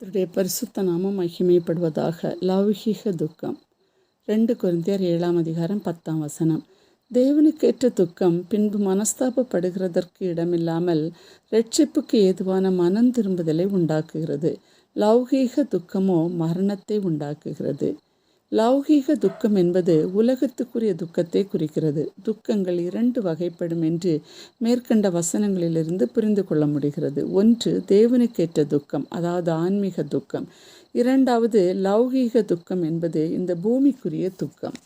கர்த்தருடைய பரிசுத்த நாமம் மகிமைப்படுவதாக லௌகிக துக்கம். ரெண்டு குருந்தியர் ஏழாம் அதிகாரம் பத்தாம் வசனம். தேவனுக்கேற்ற துக்கம் பின்பு மனஸ்தாபப்படுகிறதற்கு இடமில்லாமல் ரட்சிப்புக்கு ஏதுவான மனம் திரும்புதலை உண்டாக்குகிறது. லௌகீக துக்கமோ மரணத்தை உண்டாக்குகிறது. லௌகீக துக்கம் என்பது உலகத்துக்குரிய துக்கத்தை குறிக்கிறது. துக்கங்கள் இரண்டு வகைப்படும் என்று மேற்கண்ட வசனங்களிலிருந்து புரிந்து கொள்ள முடிகிறது. ஒன்று தேவனுக்கேற்ற துக்கம் அதாவது ஆன்மீக துக்கம். இரண்டாவது லௌகீக துக்கம் என்பது இந்த பூமிக்குரிய துக்கம்.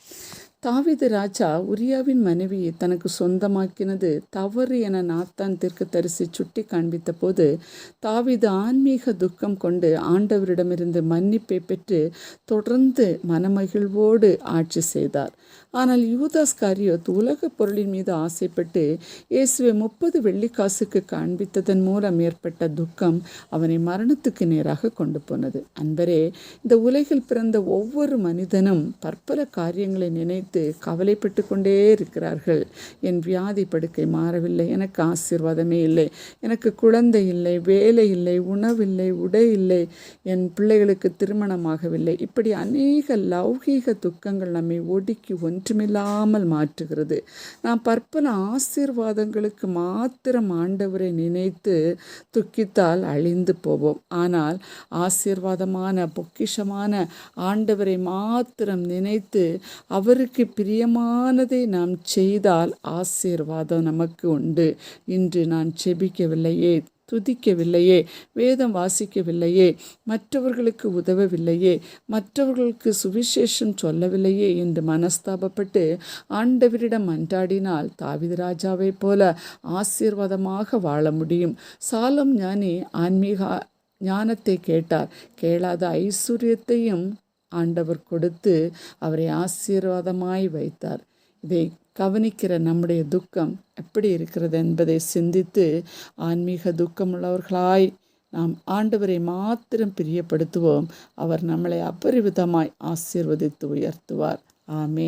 தாவிது ராஜா உரியாவின் மனைவியை தனக்கு சொந்தமாக்கினது தவறு என நாத்தான் தெற்கு தரிசி சுட்டி காண்பித்த போது தாவிது ஆன்மீக துக்கம் கொண்டு ஆண்டவரிடமிருந்து மன்னிப்பை பெற்று தொடர்ந்து மனமகிழ்வோடு ஆட்சி செய்தார். ஆனால் யூதாஸ் காரியோத் உலக பொருளின் மீது ஆசைப்பட்டு இயேசுவை முப்பது வெள்ளிக்காசுக்கு காண்பித்ததன் மூலம் ஏற்பட்ட துக்கம் அவனை மரணத்துக்கு நேராக கொண்டு போனது. அன்பரே இந்த உலகில் பிறந்த ஒவ்வொரு மனிதனும் பற்பல காரியங்களை நினைத்து கவலைப்பட்டு கொண்டே இருக்கிறார்கள். என் வியாதி படுக்கை மாறவில்லை. எனக்கு ஆசீர்வாதமே இல்லை. எனக்கு குழந்தை இல்லை வேலை இல்லை உணவில்லை உடை இல்லை. என் பிள்ளைகளுக்கு திருமணமாகவில்லை. இப்படி அநேக லௌகீக துக்கங்கள் நம்மை ஒடுக்கி ஒன்றுமில்லாமல் மாற்றுகிறது. நாம் பற்பல ஆசீர்வாதங்களுக்கு மாத்திரம் ஆண்டவரை நினைத்து துக்கித்தால் அழிந்து போவோம். ஆனால் ஆசீர்வாதமான பொக்கிஷமான ஆண்டவரை மாத்திரம் நினைத்து அவருக்கு பிரியமானதை நாம் செய்தால் ஆசீர்வாதம் நமக்கு உண்டு. இன்று நான் செபிக்கவில்லையே துதிக்கவில்லையே வேதம் வாசிக்கவில்லையே மற்றவர்களுக்கு உதவவில்லையே மற்றவர்களுக்கு சுவிசேஷம் சொல்லவில்லையே என்று மனஸ்தாபப்பட்டு ஆண்டவரிடம் அன்றாடினால் தாவித ராஜாவைப் போல ஆசீர்வாதமாக வாழ முடியும். சாலம் ஞானி ஆன்மீக ஞானத்தை கேட்டார். கேளாத ஐஸ்வர்யத்தையும் ஆண்டவர் கொடுத்து அவரை ஆசீர்வாதமாய் வைத்தார். இதை கவனிக்கிற நம்முடைய துக்கம் எப்படி இருக்கிறது என்பதை சிந்தித்து ஆன்மீக துக்கமுள்ளவர்களாய் நாம் ஆண்டவரை மாத்திரம் பிரியப்படுத்துவோம். அவர் நம்மளை அபரிவிதமாய் ஆசீர்வதித்து உயர்த்துவார். ஆமே